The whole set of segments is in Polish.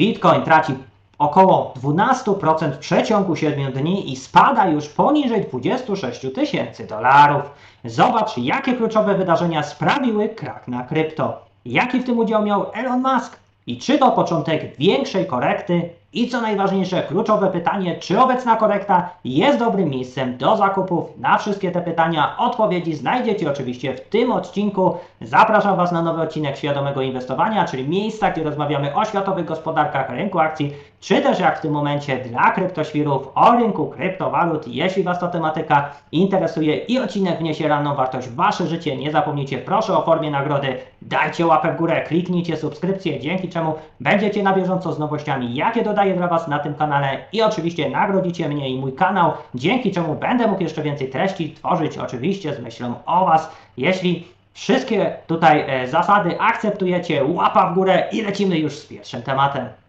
Bitcoin traci około 12% w przeciągu 7 dni i spada już poniżej 26 tysięcy dolarów. Zobacz, jakie kluczowe wydarzenia sprawiły krak na krypto. Jaki w tym udział miał Elon Musk? I czy to początek większej korekty? I co najważniejsze, kluczowe pytanie, czy obecna korekta jest dobrym miejscem do zakupów? Na wszystkie te pytania odpowiedzi znajdziecie oczywiście w tym odcinku. Zapraszam Was na nowy odcinek Świadomego Inwestowania, czyli miejsca, gdzie rozmawiamy o światowych gospodarkach rynku akcji, czy też jak w tym momencie dla kryptoświrów o rynku kryptowalut. Jeśli Was ta tematyka interesuje i odcinek wniesie ranną wartość w Wasze życie, nie zapomnijcie proszę o formie nagrody, dajcie łapę w górę, kliknijcie subskrypcję, dzięki czemu będziecie na bieżąco z nowościami, jakie dodaję dla Was na tym kanale i oczywiście nagrodzicie mnie i mój kanał, dzięki czemu będę mógł jeszcze więcej treści tworzyć, oczywiście z myślą o Was. Jeśli wszystkie tutaj e, zasady akceptujecie, łapa w górę i lecimy już z pierwszym tematem.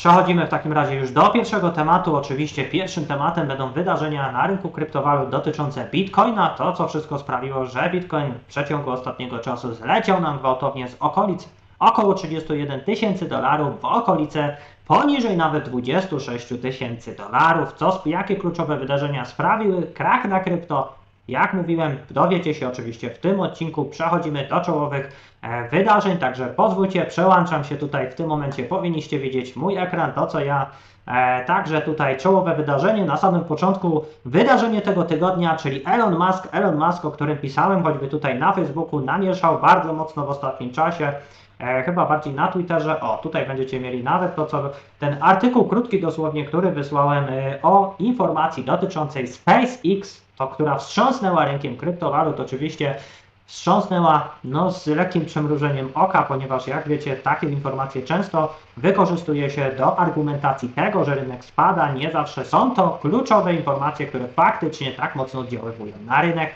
Przechodzimy w takim razie już do pierwszego tematu. Oczywiście pierwszym tematem będą wydarzenia na rynku kryptowalut dotyczące Bitcoina. To, co wszystko sprawiło, że Bitcoin w przeciągu ostatniego czasu zleciał nam gwałtownie z okolic około 31 tysięcy dolarów w okolice poniżej nawet 26 tysięcy dolarów. Co, jakie kluczowe wydarzenia sprawiły krach na krypto? Jak mówiłem, dowiecie się oczywiście w tym odcinku. Przechodzimy do czołowych wydarzeń, także pozwólcie, przełączam się tutaj w tym momencie. Powinniście widzieć mój ekran, to co ja. E, także tutaj czołowe wydarzenie na samym początku, wydarzenie tego tygodnia, czyli Elon Musk. Elon Musk, o którym pisałem choćby tutaj na Facebooku, namieszał bardzo mocno w ostatnim czasie. E, chyba bardziej na Twitterze. O, tutaj będziecie mieli nawet to, co ten artykuł krótki dosłownie, który wysłałem e, o informacji dotyczącej SpaceX, to która wstrząsnęła rynkiem kryptowalut. Oczywiście wstrząsnęła no, z lekkim przymrużeniem oka, ponieważ jak wiecie, takie informacje często wykorzystuje się do argumentacji tego, że rynek spada. Nie zawsze są to kluczowe informacje, które faktycznie tak mocno oddziaływują na rynek.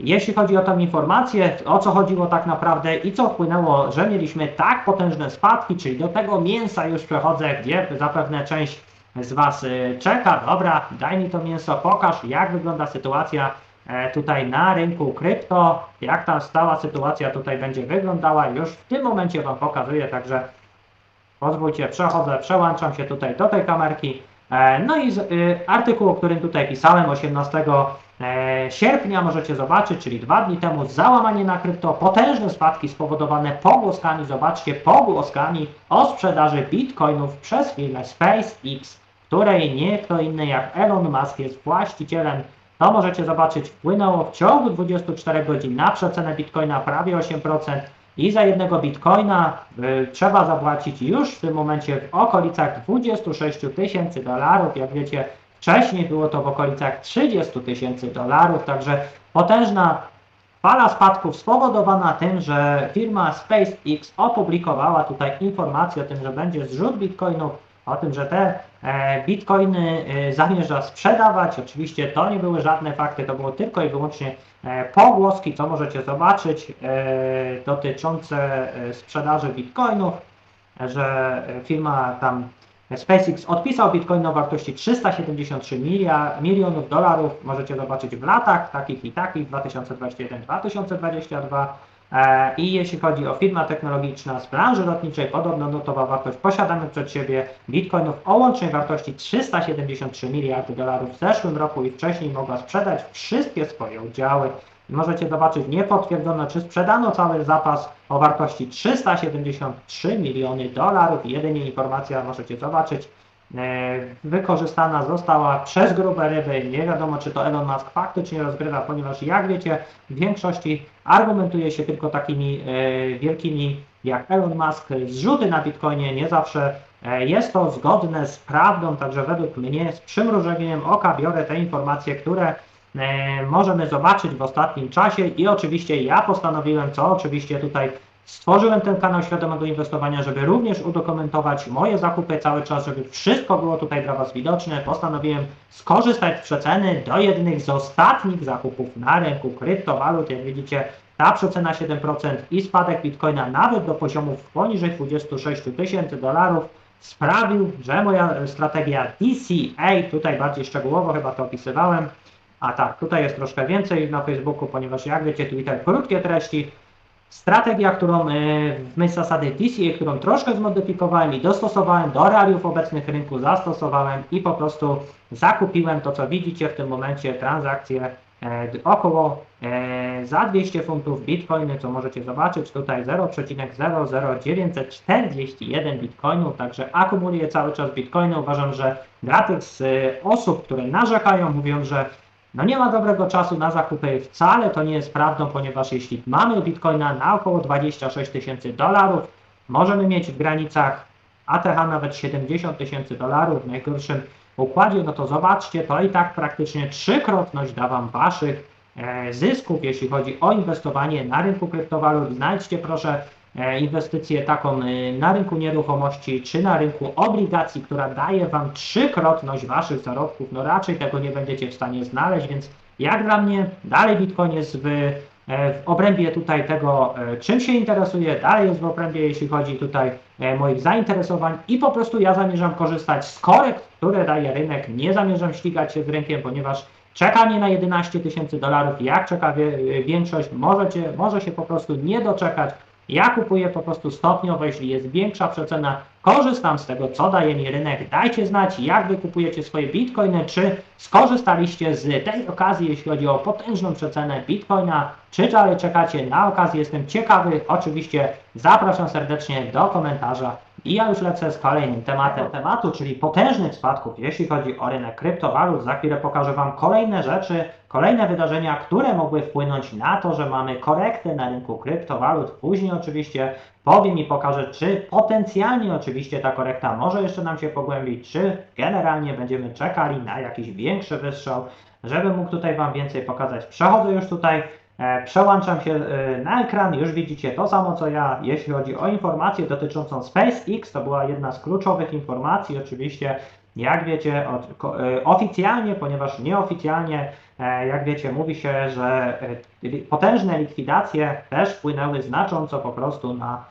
Jeśli chodzi o tę informację, o co chodziło tak naprawdę i co wpłynęło, że mieliśmy tak potężne spadki, czyli do tego mięsa już przechodzę, gdzie zapewne część z Was y, czeka. Dobra, daj mi to mięso, pokaż jak wygląda sytuacja e, tutaj na rynku krypto, jak ta stała sytuacja tutaj będzie wyglądała. Już w tym momencie Wam pokazuję, także pozwólcie, przechodzę, przełączam się tutaj do tej kamerki. E, no i z, y, artykuł, o którym tutaj pisałem 18 e, sierpnia możecie zobaczyć, czyli dwa dni temu załamanie na krypto, potężne spadki spowodowane pogłoskami, zobaczcie, pogłoskami o sprzedaży bitcoinów przez firmę SpaceX, której nie kto inny jak Elon Musk jest właścicielem. To możecie zobaczyć, wpłynęło w ciągu 24 godzin na przecenę bitcoina prawie 8%, i za jednego bitcoina y, trzeba zapłacić już w tym momencie w okolicach 26 tysięcy dolarów. Jak wiecie, wcześniej było to w okolicach 30 tysięcy dolarów, także potężna fala spadków spowodowana tym, że firma SpaceX opublikowała tutaj informację o tym, że będzie zrzut bitcoinów, o tym, że te e, bitcoiny e, zamierza sprzedawać. Oczywiście to nie były żadne fakty, to było tylko i wyłącznie E, pogłoski, co możecie zobaczyć, dotyczące sprzedaży bitcoinów, że firma tam SpaceX odpisał bitcoin o wartości 373 milionów dolarów. Możecie zobaczyć w latach takich i takich 2021-2022. E, I jeśli chodzi o firma technologiczna z branży lotniczej, podobno notowa wartość posiadamy przed siebie bitcoinów o łącznej wartości 373 miliardy dolarów w zeszłym roku i wcześniej mogła sprzedać wszystkie swoje udziały. Możecie zobaczyć niepotwierdzone, czy sprzedano cały zapas o wartości 373 miliony dolarów. Jedynie informacja możecie zobaczyć wykorzystana została przez grube ryby. Nie wiadomo, czy to Elon Musk faktycznie rozgrywa, ponieważ jak wiecie, w większości argumentuje się tylko takimi e, wielkimi jak Elon Musk. Zrzuty na Bitcoinie nie zawsze e, jest to zgodne z prawdą, także według mnie z przymrużeniem oka biorę te informacje, które możemy zobaczyć w ostatnim czasie i oczywiście ja postanowiłem, co oczywiście tutaj Stworzyłem ten kanał świadomego inwestowania, żeby również udokumentować moje zakupy cały czas, żeby wszystko było tutaj dla Was widoczne. Postanowiłem skorzystać z przeceny do jednych z ostatnich zakupów na rynku kryptowalut. Jak widzicie, ta przecena 7% i spadek Bitcoina nawet do poziomów poniżej 26 tysięcy dolarów sprawił, że moja strategia DCA, tutaj bardziej szczegółowo chyba to opisywałem, a tak, tutaj jest troszkę więcej na Facebooku, ponieważ jak wiecie, Twitter krótkie treści, Strategia, którą e, w myśl zasady DCA, którą troszkę zmodyfikowałem i dostosowałem do realiów obecnych rynku, zastosowałem i po prostu zakupiłem to, co widzicie w tym momencie, transakcje e, około e, za 200 funtów bitcoiny, co możecie zobaczyć tutaj 0,00941 bitcoinów, także akumuluję cały czas bitcoiny. Uważam, że dla tych osób, które narzekają, mówiąc, że no nie ma dobrego czasu na zakupy, wcale to nie jest prawdą, ponieważ jeśli mamy bitcoina na około 26 tysięcy dolarów, możemy mieć w granicach ATH nawet 70 tysięcy dolarów w najgorszym układzie, no to zobaczcie, to i tak praktycznie trzykrotność da Wam Waszych e, zysków, jeśli chodzi o inwestowanie na rynku kryptowalut. Znajdźcie proszę inwestycję taką e, na rynku nieruchomości czy na rynku obligacji, która daje Wam trzykrotność Waszych zarobków, no raczej tego nie będziecie w stanie znaleźć, więc jak dla mnie dalej Bitcoin jest w, e, w obrębie tutaj tego, czym się interesuję, dalej jest w obrębie, jeśli chodzi tutaj moich zainteresowań. I po prostu ja zamierzam korzystać z korekt, które daje rynek, nie zamierzam ścigać się z rynkiem, ponieważ czeka mnie na 11 tysięcy dolarów, jak czeka większość, możecie, może się po prostu nie doczekać, ja kupuję po prostu stopniowo, jeśli jest większa przecena, korzystam z tego, co daje mi rynek. Dajcie znać, jak wy kupujecie swoje bitcoiny, czy skorzystaliście z tej okazji, jeśli chodzi o potężną przecenę bitcoina, czy dalej czekacie na okazję. Jestem ciekawy. Oczywiście zapraszam serdecznie do komentarza. I ja już lecę z kolejnym tematem tematu, czyli potężnych spadków, jeśli chodzi o rynek kryptowalut. Za chwilę pokażę Wam kolejne rzeczy, kolejne wydarzenia, które mogły wpłynąć na to, że mamy korektę na rynku kryptowalut. Później oczywiście powiem i pokażę, czy potencjalnie oczywiście ta korekta może jeszcze nam się pogłębić, czy generalnie będziemy czekali na jakiś większy wystrzał, żeby mógł tutaj Wam więcej pokazać. Przechodzę już tutaj przełączam się e, na ekran, już widzicie to samo co ja, jeśli chodzi o informację dotyczącą SpaceX, to była jedna z kluczowych informacji, oczywiście, jak wiecie, e, oficjalnie, ponieważ nieoficjalnie, jak wiecie, mówi się, że potężne likwidacje też wpłynęły znacząco po prostu na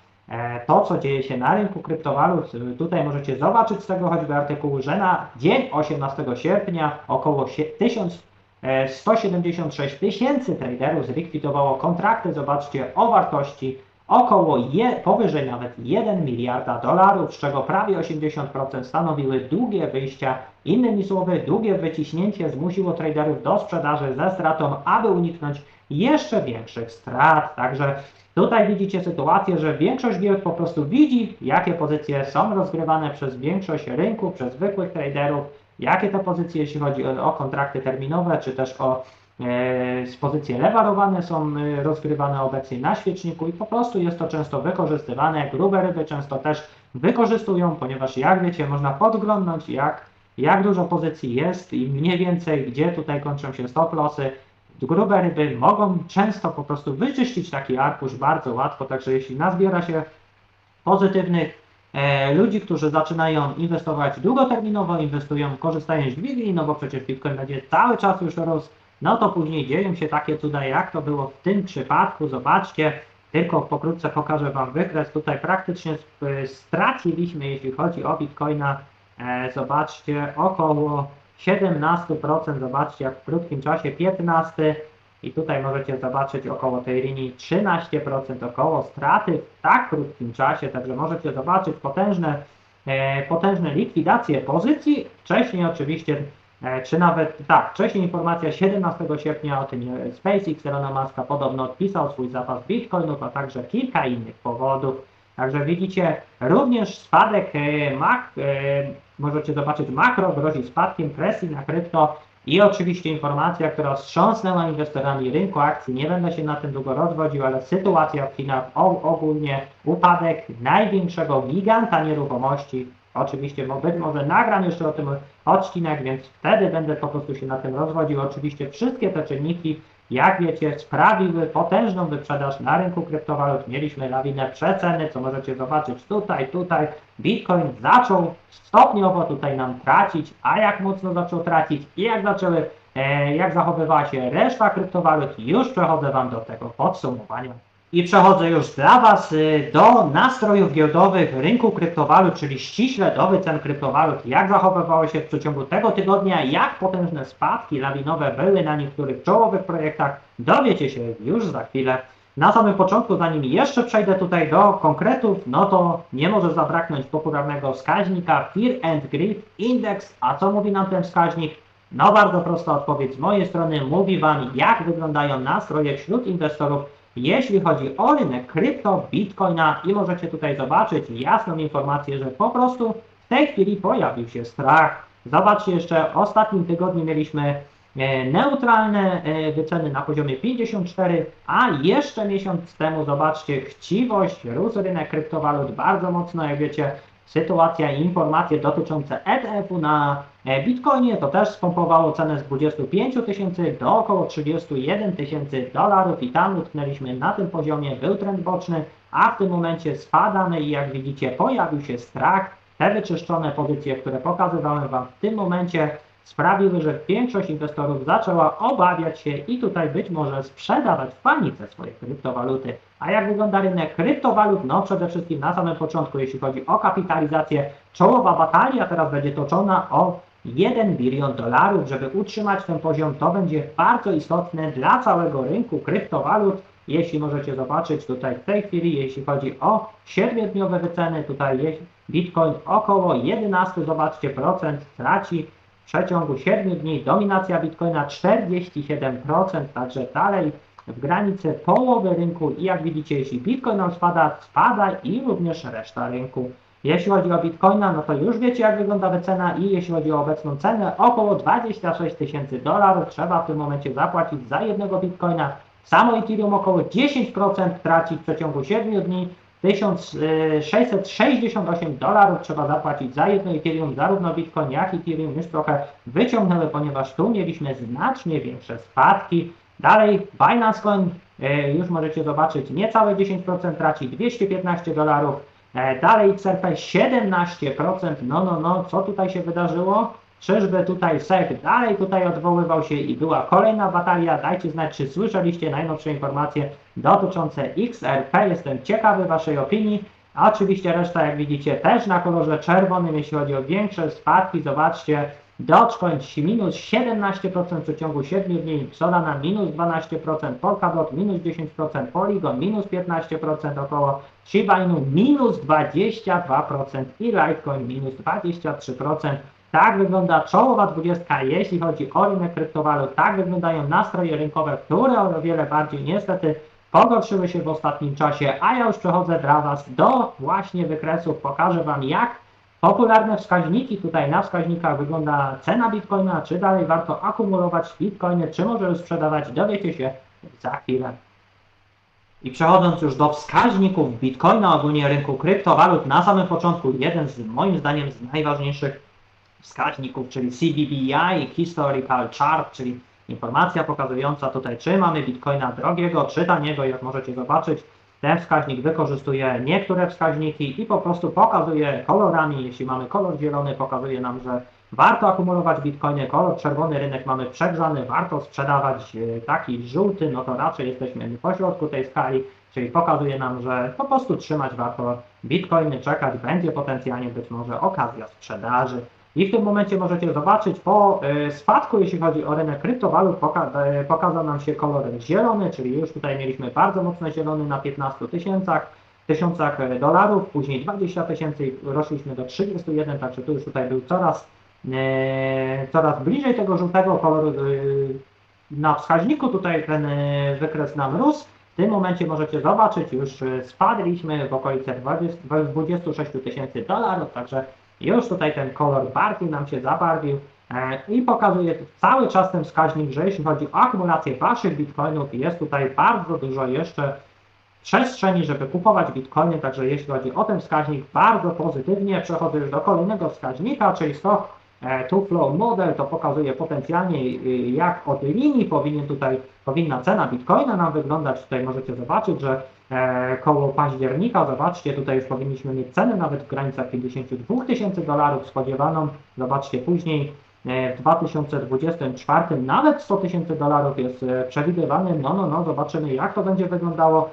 to, co dzieje się na rynku kryptowalut. Tutaj możecie zobaczyć z tego choćby artykułu, że na dzień 18 sierpnia około 1000 176 e, tysięcy traderów zlikwidowało kontrakty, zobaczcie, o wartości około je, powyżej nawet 1 miliarda dolarów, z czego prawie 80% stanowiły długie wyjścia. Innymi słowy, długie wyciśnięcie zmusiło traderów do sprzedaży ze stratą, aby uniknąć jeszcze większych strat. Także tutaj widzicie sytuację, że większość giełd po prostu widzi, jakie pozycje są rozgrywane przez większość rynku, przez zwykłych traderów jakie te pozycje, jeśli chodzi o, o kontrakty terminowe, czy też o e, pozycje lewarowane są e, rozgrywane obecnie na świeczniku i po prostu jest to często wykorzystywane. Grube ryby często też wykorzystują, ponieważ jak wiecie, można podglądnąć jak, jak dużo pozycji jest i mniej więcej gdzie tutaj kończą się stop lossy. Grube ryby mogą często po prostu wyczyścić taki arkusz bardzo łatwo, także jeśli nazbiera się pozytywnych ludzi, którzy zaczynają inwestować długoterminowo, inwestują, korzystają z dźwigni, no bo przecież Bitcoin będzie cały czas już rósł, no to później dzieją się takie cuda, jak to było w tym przypadku. Zobaczcie, tylko pokrótce pokażę Wam wykres. Tutaj praktycznie straciliśmy, jeśli chodzi o Bitcoina, e, zobaczcie, około 17%, zobaczcie jak w krótkim czasie 15%, i tutaj możecie zobaczyć około tej linii 13% około straty w tak krótkim czasie, także możecie zobaczyć potężne, e, potężne likwidacje pozycji. Wcześniej oczywiście, e, czy nawet, tak, wcześniej informacja 17 sierpnia o tym e, SpaceX Elona Muska podobno odpisał swój zapas bitcoinów, a także kilka innych powodów. Także widzicie, również spadek mak, możecie zobaczyć makro grozi spadkiem presji na krypto i oczywiście informacja, która wstrząsnęła inwestorami rynku akcji, nie będę się na tym długo rozwodził, ale sytuacja w Chinach, ogólnie upadek największego giganta nieruchomości, oczywiście być może nagram jeszcze o tym odcinek, więc wtedy będę po prostu się na tym rozwodził. Oczywiście wszystkie te czynniki jak wiecie, sprawiły potężną wyprzedaż na rynku kryptowalut. Mieliśmy lawinę przeceny, co możecie zobaczyć tutaj, tutaj. Bitcoin zaczął stopniowo tutaj nam tracić, a jak mocno zaczął tracić i jak zaczęły, e, jak zachowywała się reszta kryptowalut, już przechodzę Wam do tego podsumowania. I przechodzę już dla Was y, do nastrojów giełdowych rynku kryptowalut, czyli ściśle do wycen kryptowalut, jak zachowywały się w przeciągu tego tygodnia, jak potężne spadki lawinowe były na niektórych czołowych projektach, dowiecie się już za chwilę. Na samym początku, zanim jeszcze przejdę tutaj do konkretów, no to nie może zabraknąć popularnego wskaźnika Fear and Greed Index. A co mówi nam ten wskaźnik? No bardzo prosta odpowiedź z mojej strony. Mówi Wam, jak wyglądają nastroje wśród inwestorów jeśli chodzi o rynek krypto, bitcoina i możecie tutaj zobaczyć jasną informację, że po prostu w tej chwili pojawił się strach. Zobaczcie jeszcze, w ostatnim tygodniu mieliśmy e, neutralne e, wyceny na poziomie 54, a jeszcze miesiąc temu, zobaczcie, chciwość, rósł rynek kryptowalut bardzo mocno, jak wiecie, sytuacja i informacje dotyczące ETF-u na e, Bitcoinie, to też spompowało cenę z 25 tysięcy do około 31 tysięcy dolarów i tam utknęliśmy na tym poziomie, był trend boczny, a w tym momencie spadamy i jak widzicie pojawił się strach, te wyczyszczone pozycje, które pokazywałem Wam w tym momencie, sprawiły, że większość inwestorów zaczęła obawiać się i tutaj być może sprzedawać w panice swoje kryptowaluty. A jak wygląda rynek kryptowalut? No przede wszystkim na samym początku, jeśli chodzi o kapitalizację, czołowa batalia teraz będzie toczona o 1 bilion dolarów, żeby utrzymać ten poziom, to będzie bardzo istotne dla całego rynku kryptowalut. Jeśli możecie zobaczyć tutaj w tej chwili, jeśli chodzi o 7-dniowe wyceny, tutaj Bitcoin około 11, zobaczcie, procent traci przeciągu 7 dni. Dominacja Bitcoina 47%, także dalej w granicy połowy rynku i jak widzicie, jeśli Bitcoin spada, spada i również reszta rynku. Jeśli chodzi o Bitcoina, no to już wiecie jak wygląda wycena i jeśli chodzi o obecną cenę, około 26 tysięcy dolarów trzeba w tym momencie zapłacić za jednego Bitcoina. Samo Ethereum około 10% traci w przeciągu 7 dni, 1668 dolarów trzeba zapłacić za jedno Ethereum, zarówno Bitcoin jak i Ethereum już trochę wyciągnęły, ponieważ tu mieliśmy znacznie większe spadki. Dalej Binance Coin, e, już możecie zobaczyć, niecałe 10% traci 215 dolarów. E, dalej XRP 17%, no no no, co tutaj się wydarzyło? Czyżby tutaj SEC dalej tutaj odwoływał się i była kolejna batalia? Dajcie znać, czy słyszeliście najnowsze informacje dotyczące XRP. Jestem ciekawy Waszej opinii. Oczywiście reszta, jak widzicie, też na kolorze czerwonym, jeśli chodzi o większe spadki. Zobaczcie, Dogecoin minus 17% w przeciągu 7 dni, Solana minus 12%, Polkadot minus 10%, Polygon minus 15% około, Shiba Inu minus 22% i Litecoin minus 23%. Tak wygląda czołowa 20, jeśli chodzi o rynek kryptowalut. Tak wyglądają nastroje rynkowe, które o wiele bardziej niestety pogorszyły się w ostatnim czasie, a ja już przechodzę dla Was do właśnie wykresów. Pokażę Wam jak popularne wskaźniki tutaj na wskaźnikach wygląda cena bitcoina, czy dalej warto akumulować bitcoiny, czy może już sprzedawać, dowiecie się za chwilę. I przechodząc już do wskaźników bitcoina, ogólnie rynku kryptowalut, na samym początku jeden z moim zdaniem z najważniejszych wskaźników, czyli CBBI, Historical Chart, czyli informacja pokazująca tutaj, czy mamy bitcoina drogiego, czy taniego, jak możecie zobaczyć. Ten wskaźnik wykorzystuje niektóre wskaźniki i po prostu pokazuje kolorami. Jeśli mamy kolor zielony, pokazuje nam, że warto akumulować bitcoiny. Kolor czerwony rynek mamy przegrzany, warto sprzedawać. E, taki żółty, no to raczej jesteśmy po środku tej skali, czyli pokazuje nam, że po prostu trzymać warto bitcoiny, czekać, będzie potencjalnie być może okazja sprzedaży. I w tym momencie możecie zobaczyć po e, spadku, jeśli chodzi o rynek kryptowalut, poka e, pokazał nam się kolor zielony, czyli już tutaj mieliśmy bardzo mocno zielony na 15 tysiącach tysiącach e, dolarów, później 20 tysięcy rośliśmy do 31, także tu już tutaj był coraz, coraz bliżej tego żółtego koloru. Na wskaźniku tutaj ten wykres nam rósł. W tym momencie możecie zobaczyć, już spadliśmy w okolice 20, 26 tysięcy dolarów, także już tutaj ten kolor bardziej nam się zabarwił e, i pokazuje cały czas ten wskaźnik, że jeśli chodzi o akumulację waszych bitcoinów, jest tutaj bardzo dużo jeszcze przestrzeni, żeby kupować bitcoiny, także jeśli chodzi o ten wskaźnik, bardzo pozytywnie przechodzę już do kolejnego wskaźnika, czyli 100 e, two flow model, to pokazuje potencjalnie y, jak od linii powinien tutaj, powinna cena Bitcoina nam wyglądać. Tutaj możecie zobaczyć, że e, koło października, zobaczcie, tutaj już powinniśmy mieć cenę nawet w granicach 52 tysięcy dolarów spodziewaną. Zobaczcie później e, w 2024 nawet 100 tysięcy dolarów jest e, przewidywany. No, no, no, zobaczymy jak to będzie wyglądało.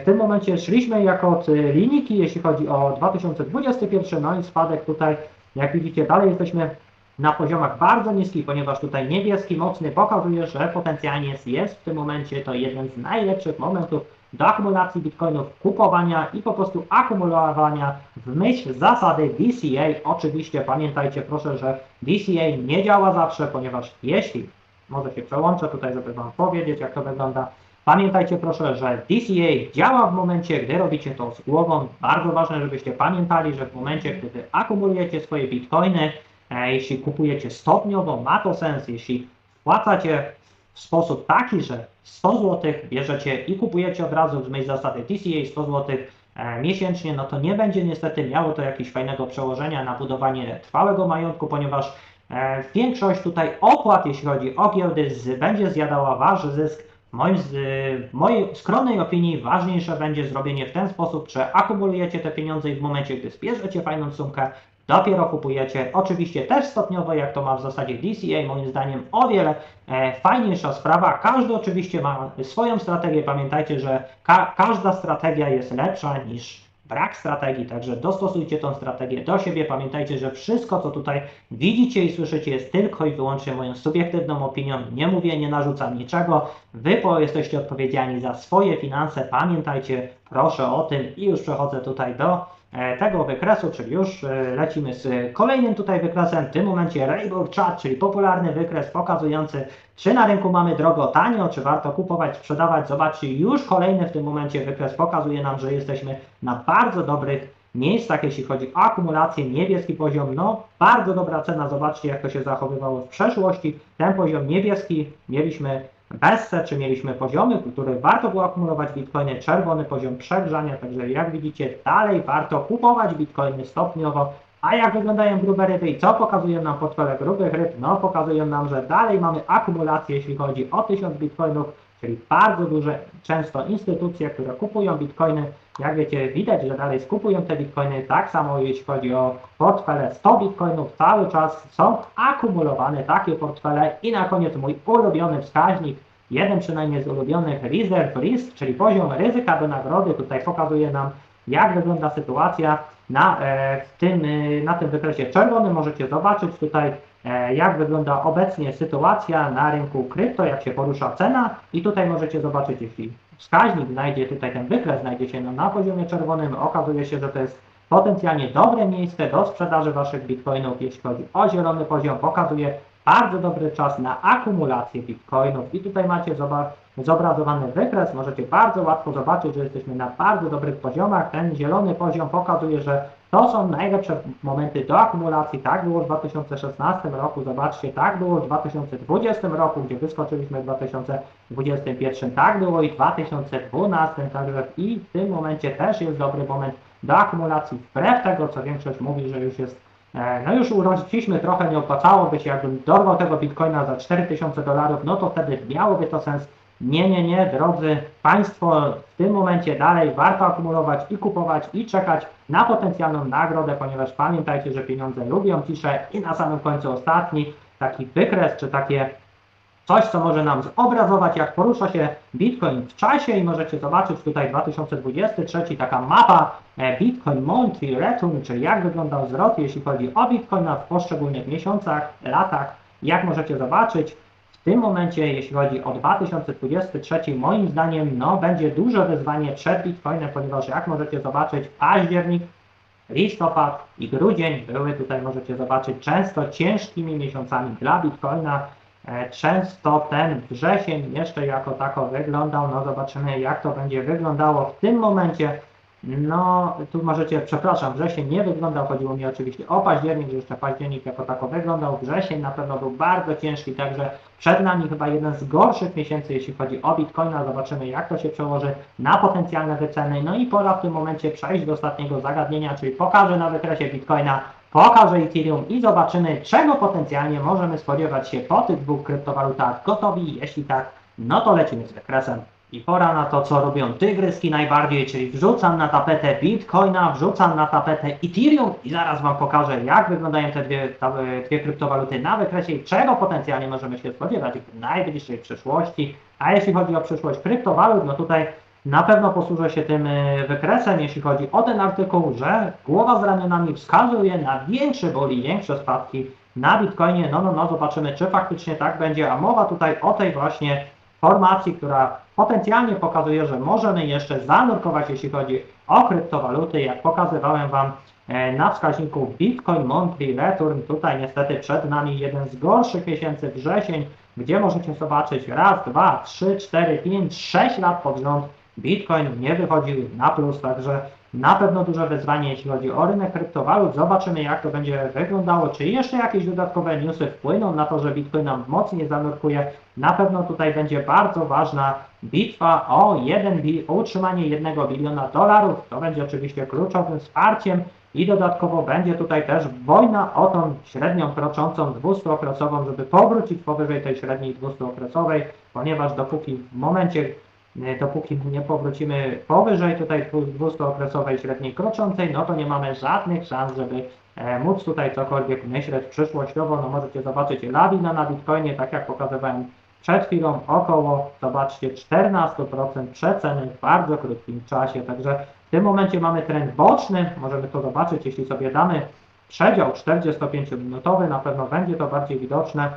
W tym momencie szliśmy jako od linijki, jeśli chodzi o 2021, no i spadek tutaj, jak widzicie, dalej jesteśmy na poziomach bardzo niskich, ponieważ tutaj niebieski mocny pokazuje, że potencjalnie jest, jest w tym momencie to jeden z najlepszych momentów do akumulacji bitcoinów, kupowania i po prostu akumulowania w myśl zasady DCA. Oczywiście pamiętajcie proszę, że DCA nie działa zawsze, ponieważ jeśli, może się przełączę tutaj, żeby Wam powiedzieć jak to wygląda, Pamiętajcie proszę, że DCA działa w momencie, gdy robicie to z głową. Bardzo ważne, żebyście pamiętali, że w momencie, gdy akumulujecie swoje bitcoiny, jeśli kupujecie stopniowo, ma to sens. Jeśli wpłacacie w sposób taki, że 100 zł bierzecie i kupujecie od razu w myśl zasady DCA 100 zł e, miesięcznie, no to nie będzie niestety miało to jakiegoś fajnego przełożenia na budowanie trwałego majątku, ponieważ e, większość tutaj opłat, jeśli chodzi o giełdy, będzie zjadała wasz zysk. Moim, mojej skromnej opinii ważniejsze będzie zrobienie w ten sposób, że akumulujecie te pieniądze i w momencie, gdy zbierzecie fajną sumkę, dopiero kupujecie. Oczywiście też stopniowo, jak to ma w zasadzie DCA, moim zdaniem o wiele e, fajniejsza sprawa. Każdy oczywiście ma swoją strategię. Pamiętajcie, że ka każda strategia jest lepsza niż brak strategii, także dostosujcie tą strategię do siebie. Pamiętajcie, że wszystko, co tutaj widzicie i słyszycie, jest tylko i wyłącznie moją subiektywną opinią. Nie mówię, nie narzucam niczego. Wy jesteście odpowiedzialni za swoje finanse. Pamiętajcie, proszę o tym i już przechodzę tutaj do tego wykresu, czyli już e, lecimy z kolejnym tutaj wykresem, w tym momencie Rainbow Chat, czyli popularny wykres pokazujący, czy na rynku mamy drogo, tanio, czy warto kupować, sprzedawać. Zobaczcie, już kolejny w tym momencie wykres pokazuje nam, że jesteśmy na bardzo dobrych miejscach, jeśli chodzi o akumulację, niebieski poziom, no bardzo dobra cena, zobaczcie jak to się zachowywało w przeszłości, ten poziom niebieski mieliśmy bezce, czy mieliśmy poziomy, w których warto było akumulować bitcoiny, czerwony poziom przegrzania, także jak widzicie dalej warto kupować bitcoiny stopniowo, a jak wyglądają grube ryby i co pokazują nam portfele grubych ryb? No pokazują nam, że dalej mamy akumulację, jeśli chodzi o 1000 bitcoinów, czyli bardzo duże, często instytucje, które kupują bitcoiny. Jak wiecie, widać, że dalej skupują te bitcoiny. Tak samo jeśli chodzi o portfele 100 bitcoinów, cały czas są akumulowane takie portfele. I na koniec mój ulubiony wskaźnik, jeden przynajmniej z ulubionych, reserve risk, czyli poziom ryzyka do nagrody. Tutaj pokazuje nam, jak wygląda sytuacja na, e, w tym, e, na tym wykresie czerwonym. Możecie zobaczyć tutaj, jak wygląda obecnie sytuacja na rynku krypto, jak się porusza cena? I tutaj możecie zobaczyć, jeśli wskaźnik znajdzie tutaj ten wykres, znajdzie się na, poziomie czerwonym, okazuje się, że to jest potencjalnie dobre miejsce do sprzedaży Waszych bitcoinów, jeśli chodzi o zielony poziom, pokazuje bardzo dobry czas na akumulację bitcoinów. I tutaj macie zobrazowany wykres, możecie bardzo łatwo zobaczyć, że jesteśmy na bardzo dobrych poziomach, ten zielony poziom pokazuje, że to są najlepsze momenty do akumulacji, tak było w 2016 roku, zobaczcie, tak było w 2020 roku, gdzie wyskoczyliśmy w 2021, tak było i w 2012, także. I w tym momencie też jest dobry moment do akumulacji, wbrew tego, co większość mówi, że już jest E, No już urodziliśmy trochę, nie opłacałoby się, jakbym dorwał tego bitcoina za 4000 dolarów, no to wtedy miałoby to sens. Nie, nie, nie, drodzy Państwo, w tym momencie dalej warto akumulować i kupować i czekać na potencjalną nagrodę, ponieważ pamiętajcie, że pieniądze lubią ciszę i na samym końcu ostatni taki wykres, czy takie coś, co może nam zobrazować, jak porusza się Bitcoin w czasie i możecie zobaczyć tutaj 2023 taka mapa e, Bitcoin Monthly Return, czyli jak wyglądał zwrot, jeśli chodzi o Bitcoina w poszczególnych miesiącach, latach. Jak możecie zobaczyć, w tym momencie, jeśli chodzi o 2023, moim zdaniem, no, będzie duże wyzwanie przed Bitcoinem, ponieważ jak możecie zobaczyć, październik, listopad i grudzień były tutaj, możecie zobaczyć, często ciężkimi miesiącami dla Bitcoina. E, Często ten wrzesień jeszcze jako tako wyglądał, no zobaczymy jak to będzie wyglądało w tym momencie. No tu możecie, przepraszam, wrzesień nie wyglądał, chodziło mi oczywiście o październik, że jeszcze październik jako tako wyglądał. Wrzesień na pewno był bardzo ciężki, także przed nami chyba jeden z gorszych miesięcy, jeśli chodzi o Bitcoina. Zobaczymy jak to się przełoży na potencjalne wyceny. No i pora w tym momencie przejść do ostatniego zagadnienia, czyli pokażę na wykresie Bitcoina pokażę Ethereum i zobaczymy, czego potencjalnie możemy spodziewać się po tych dwóch kryptowalutach. Gotowi? Jeśli tak, no to lecimy z wykresem. I pora na to, co robią tygryski najbardziej, czyli wrzucam na tapetę Bitcoina, wrzucam na tapetę Ethereum i zaraz Wam pokażę, jak wyglądają te dwie, te dwie kryptowaluty na wykresie i czego potencjalnie możemy się spodziewać w najbliższej przyszłości. A jeśli chodzi o przyszłość kryptowalut, no tutaj na pewno posłużę się tym e, wykresem, jeśli chodzi o ten artykuł, że głowa z ramionami wskazuje na większe boli, większe spadki na Bitcoinie. No, no, no, zobaczymy, czy faktycznie tak będzie, a mowa tutaj o tej właśnie formacji, która potencjalnie pokazuje, że możemy jeszcze zanurkować, jeśli chodzi o kryptowaluty, jak pokazywałem Wam e, na wskaźniku Bitcoin Monthly Return. Tutaj niestety przed nami jeden z gorszych miesięcy, wrzesień, gdzie możecie zobaczyć raz, dwa, trzy, cztery, pięć, sześć lat pod rząd Bitcoin nie wychodził na plus, także na pewno duże wyzwanie, jeśli chodzi o rynek kryptowalut. Zobaczymy, jak to będzie wyglądało. Czy jeszcze jakieś dodatkowe newsy wpłyną na to, że Bitcoin nam mocniej zanurkuje? Na pewno tutaj będzie bardzo ważna bitwa o, jeden, o utrzymanie jednego biliona dolarów. To będzie oczywiście kluczowym wsparciem i dodatkowo będzie tutaj też wojna o tą średnią kroczącą 200-okresową, żeby powrócić powyżej tej średniej 200-okresowej, ponieważ dopóki w momencie E, dopóki nie powrócimy powyżej tutaj 200-okresowej średniej kroczącej, no to nie mamy żadnych szans, żeby e, móc tutaj cokolwiek myśleć przyszłościowo. No możecie zobaczyć lawina na Bitcoinie, tak jak pokazywałem przed chwilą, około, zobaczcie, 14% przeceny w bardzo krótkim czasie. Także w tym momencie mamy trend boczny, możemy to zobaczyć, jeśli sobie damy przedział 45-minutowy, na pewno będzie to bardziej widoczne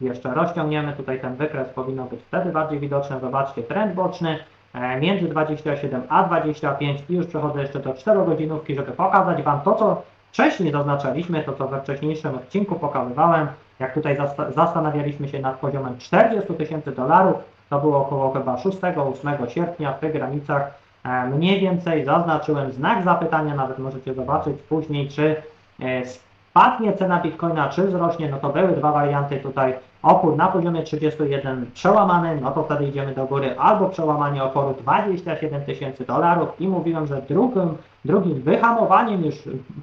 jeszcze rozciągniemy tutaj ten wykres, powinno być wtedy bardziej widoczne. Zobaczcie, trend boczny e, między 27 a 25 i już przechodzę jeszcze do 4 godzinówki, żeby pokazać Wam to, co wcześniej zaznaczaliśmy, to co we wcześniejszym odcinku pokazywałem, jak tutaj zastanawialiśmy się nad poziomem 40 tysięcy dolarów, to było około chyba 6-8 sierpnia w tych granicach. E, mniej więcej zaznaczyłem znak zapytania, nawet możecie zobaczyć później, czy e, spadnie cena Bitcoina, czy wzrośnie, no to były dwa warianty tutaj. Opór na poziomie 31 przełamany, no to wtedy idziemy do góry, albo przełamanie oporu 27 tysięcy dolarów. I mówiłem, że drugim, drugim wyhamowaniem, już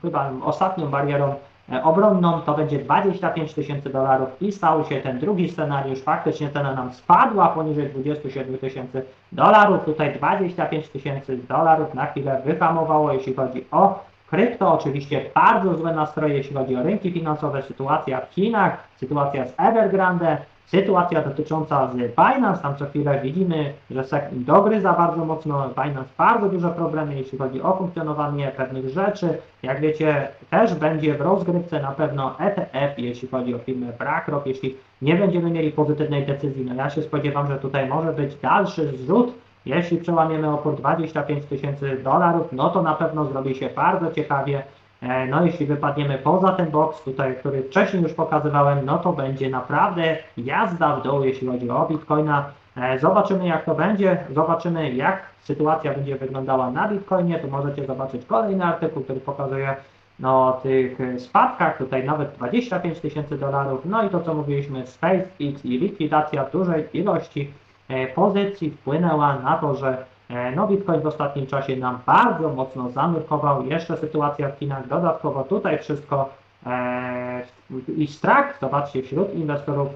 chyba ostatnią barierą obronną to będzie 25 tysięcy dolarów i stał się ten drugi scenariusz. Faktycznie cena nam spadła poniżej 27 tysięcy dolarów. Tutaj 25 tysięcy dolarów na chwilę wyhamowało, jeśli chodzi o Krypto oczywiście bardzo złe nastroje, jeśli chodzi o rynki finansowe, sytuacja w Chinach, sytuacja z Evergrande, sytuacja dotycząca z Binance, tam co chwilę widzimy, że sektor dogryza bardzo mocno, Binance bardzo duże problemy, jeśli chodzi o funkcjonowanie pewnych rzeczy. Jak wiecie, też będzie w rozgrywce na pewno ETF, jeśli chodzi o firmę BlackRock, jeśli nie będziemy mieli pozytywnej decyzji. No ja się spodziewam, że tutaj może być dalszy zrzut jeśli przełamiemy opór 25 tysięcy dolarów, no to na pewno zrobi się bardzo ciekawie. E, no jeśli wypadniemy poza ten box, tutaj, który wcześniej już pokazywałem, no to będzie naprawdę jazda w dół, jeśli chodzi o Bitcoina. E, zobaczymy jak to będzie, zobaczymy jak sytuacja będzie wyglądała na Bitcoinie. Tu możecie zobaczyć kolejny artykuł, który pokazuje no, tych spadkach, tutaj nawet 25 tysięcy dolarów. No i to co mówiliśmy, SpaceX i likwidacja dużej ilości E, pozycji wpłynęła na to, że e, no Bitcoin w ostatnim czasie nam bardzo mocno zanurkował. Jeszcze sytuacja w Chinach, dodatkowo tutaj wszystko e, i strach, zobaczcie, wśród inwestorów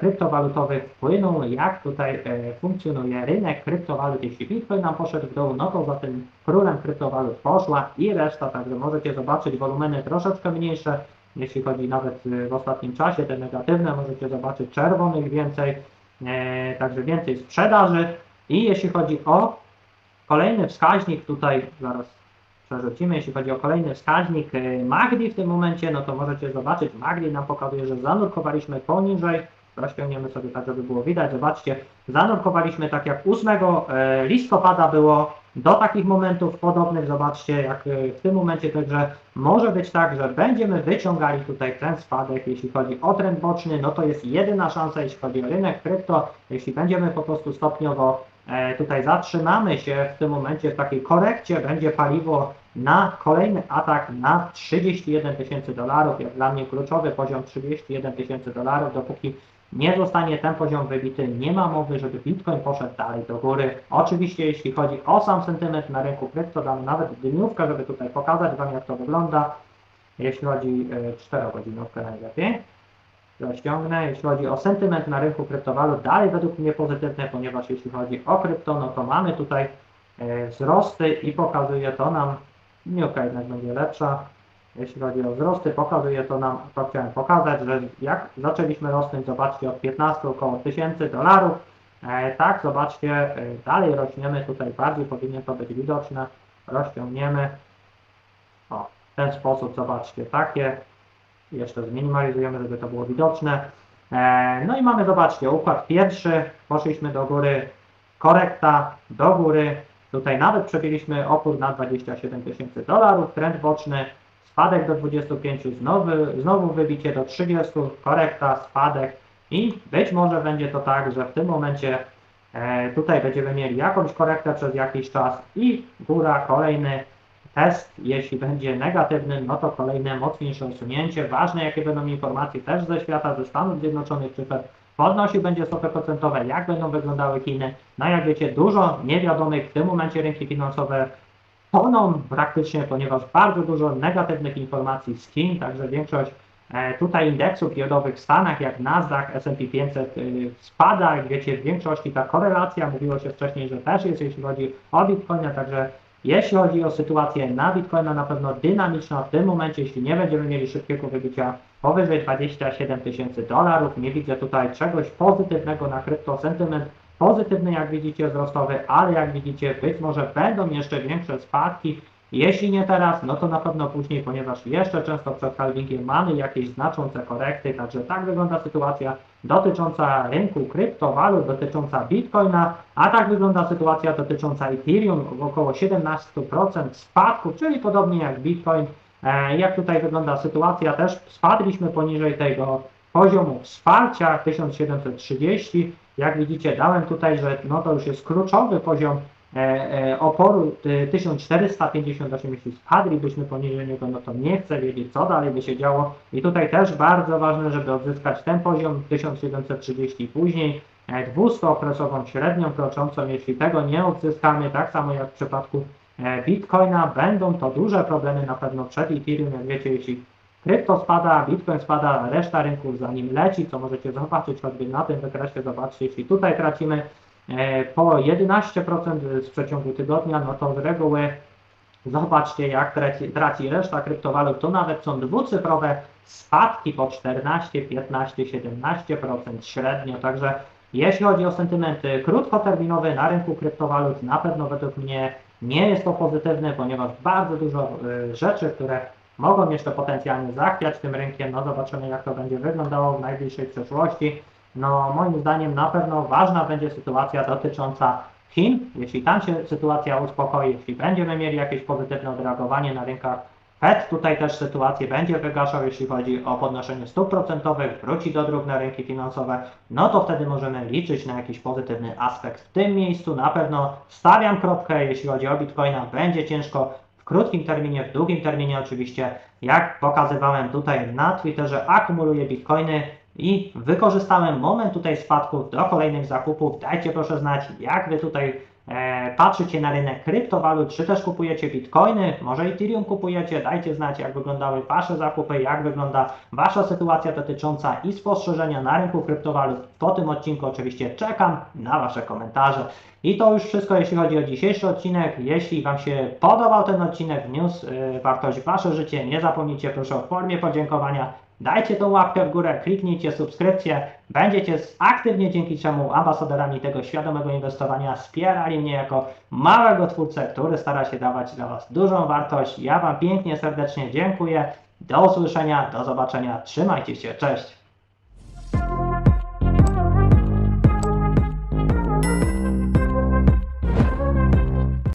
kryptowalutowych wpłynął, jak tutaj funkcjonuje rynek kryptowalut. Jeśli Bitcoin nam poszedł w dół, no to za tym królem kryptowalut poszła i reszta, także możecie zobaczyć wolumeny troszeczkę mniejsze, jeśli chodzi nawet w ostatnim czasie, te negatywne, możecie zobaczyć czerwonych więcej, E, także więcej sprzedaży. I jeśli chodzi o kolejny wskaźnik, tutaj zaraz przerzucimy, jeśli chodzi o kolejny wskaźnik e, Magdi w tym momencie, no to możecie zobaczyć, Magdi nam pokazuje, że zanurkowaliśmy poniżej, rozciągniemy sobie tak, żeby było widać, zobaczcie, zanurkowaliśmy tak jak 8 e, listopada było do takich momentów podobnych, zobaczcie, jak w tym momencie także może być tak, że będziemy wyciągali tutaj ten spadek, jeśli chodzi o trend boczny, no to jest jedyna szansa, jeśli chodzi o rynek krypto, jeśli będziemy po prostu stopniowo e, tutaj zatrzymamy się w tym momencie w takiej korekcie, będzie paliwo na kolejny atak na 31 tysięcy dolarów, jak dla mnie kluczowy poziom 31 tysięcy dolarów, dopóki nie zostanie ten poziom wybity, nie ma mowy, żeby Bitcoin poszedł dalej do góry. Oczywiście jeśli chodzi o sam sentyment na rynku krypto, dam nawet dniówkę, żeby tutaj pokazać Wam jak to wygląda. jeśli chodzi 4 godzinówkę najlepiej. Rozciągnę. Jeśli chodzi o sentyment na rynku kryptowalut, dalej według mnie pozytywny, ponieważ jeśli chodzi o krypto, no to mamy tutaj e, wzrosty i pokazuje to nam, dniówka jednak będzie lepsza, jeśli chodzi o wzrosty, pokazuje to nam, to chciałem pokazać, że jak zaczęliśmy rosnąć, zobaczcie, od 15 około 1000 dolarów, e, tak, zobaczcie, e, dalej rośniemy, tutaj bardziej powinien to być widoczne, rozciągniemy, o, w ten sposób, zobaczcie, takie, jeszcze zminimalizujemy, żeby to było widoczne, e, no i mamy, zobaczcie, układ pierwszy, poszliśmy do góry, korekta, do góry, tutaj nawet przebiliśmy opór na 27 tysięcy dolarów, trend boczny, spadek do 25, znowu, znowu wybicie do 30, korekta, spadek. I być może będzie to tak, że w tym momencie e, tutaj będziemy mieli jakąś korektę przez jakiś czas i góra, kolejny test, jeśli będzie negatywny, no to kolejne mocniejsze osunięcie. Ważne, jakie będą informacje też ze świata, ze Stanów Zjednoczonych, czy Fed podnosił będzie stopy procentowe, jak będą wyglądały Chiny. No jak wiecie, dużo niewiadomych w tym momencie rynki finansowe toną praktycznie, ponieważ bardzo dużo negatywnych informacji z Chin, także większość e, tutaj indeksów giełdowych w Stanach, jak Nasdaq, S&P 500 y, spada, jak wiecie, w większości ta korelacja, mówiło się wcześniej, że też jest, jeśli chodzi o Bitcoina, także jeśli chodzi o sytuację na Bitcoina, na pewno dynamiczna w tym momencie, jeśli nie będziemy mieli szybkiego wybicia powyżej 27 tysięcy dolarów, nie widzę tutaj czegoś pozytywnego na krypto, sentyment pozytywny, jak widzicie, wzrostowy, ale jak widzicie, być może będą jeszcze większe spadki. Jeśli nie teraz, no to na pewno później, ponieważ jeszcze często przed halvingiem mamy jakieś znaczące korekty, także tak wygląda sytuacja dotycząca rynku kryptowalut, dotycząca Bitcoina, a tak wygląda sytuacja dotycząca Ethereum, około 17% spadku, czyli podobnie jak Bitcoin. E, jak tutaj wygląda sytuacja, też spadliśmy poniżej tego poziomu wsparcia 1730. Jak widzicie, dałem tutaj, że no to już jest kluczowy poziom oporu 1458, jeśli spadlibyśmy poniżej niego, no to nie chcę wiedzieć, co dalej by się działo. I tutaj też bardzo ważne, żeby odzyskać ten poziom 1730 i później 200-okresową średnią kroczącą. Jeśli tego nie odzyskamy, tak samo jak w przypadku e, Bitcoina, będą to duże problemy na pewno przed Ethereum. Jak wiecie, jeśli krypto spada, Bitcoin spada, reszta rynków za nim leci, co możecie zobaczyć choćby na tym wykresie. Zobaczcie, jeśli tutaj tracimy e, po 11% z przeciągu tygodnia, no to z reguły zobaczcie jak traci, reszta kryptowalut, to nawet są dwucyfrowe spadki po 14, 15, 17% średnio, także jeśli chodzi o sentymenty krótkoterminowe na rynku kryptowalut, na pewno według mnie nie jest to pozytywne, ponieważ bardzo dużo y, rzeczy, które mogą jeszcze potencjalnie zachwiać tym rynkiem, no zobaczymy jak to będzie wyglądało w najbliższej przyszłości. No moim zdaniem na pewno ważna będzie sytuacja dotycząca Chin. Jeśli tam się sytuacja uspokoi, jeśli będziemy mieli jakieś pozytywne odreagowanie na rynkach Fed tutaj też sytuację będzie wygaszał, jeśli chodzi o podnoszenie stóp procentowych, wróci do dróg na rynki finansowe, no to wtedy możemy liczyć na jakiś pozytywny aspekt. W tym miejscu na pewno stawiam kropkę, jeśli chodzi o Bitcoina, będzie ciężko w krótkim terminie, w długim terminie oczywiście, jak pokazywałem tutaj na Twitterze, akumuluję Bitcoiny i wykorzystałem moment tutaj spadków do kolejnych zakupów. Dajcie proszę znać, jak Wy tutaj e, patrzycie na rynek kryptowalut, czy też kupujecie bitcoiny, może Ethereum kupujecie, dajcie znać jak wyglądały Wasze zakupy, jak wygląda Wasza sytuacja dotycząca i spostrzeżenia na rynku kryptowalut. Po tym odcinku oczywiście czekam na Wasze komentarze. I to już wszystko jeśli chodzi o dzisiejszy odcinek. Jeśli Wam się podobał ten odcinek, wniósł y, wartość Wasze życie, nie zapomnijcie proszę o formie podziękowania Dajcie tą łapkę w górę, kliknijcie subskrypcję, będziecie aktywnie dzięki czemu ambasadorami tego świadomego inwestowania wspierali mnie jako małego twórcę, który stara się dawać dla Was dużą wartość. Ja Wam pięknie, serdecznie dziękuję. Do usłyszenia, do zobaczenia, trzymajcie się, cześć!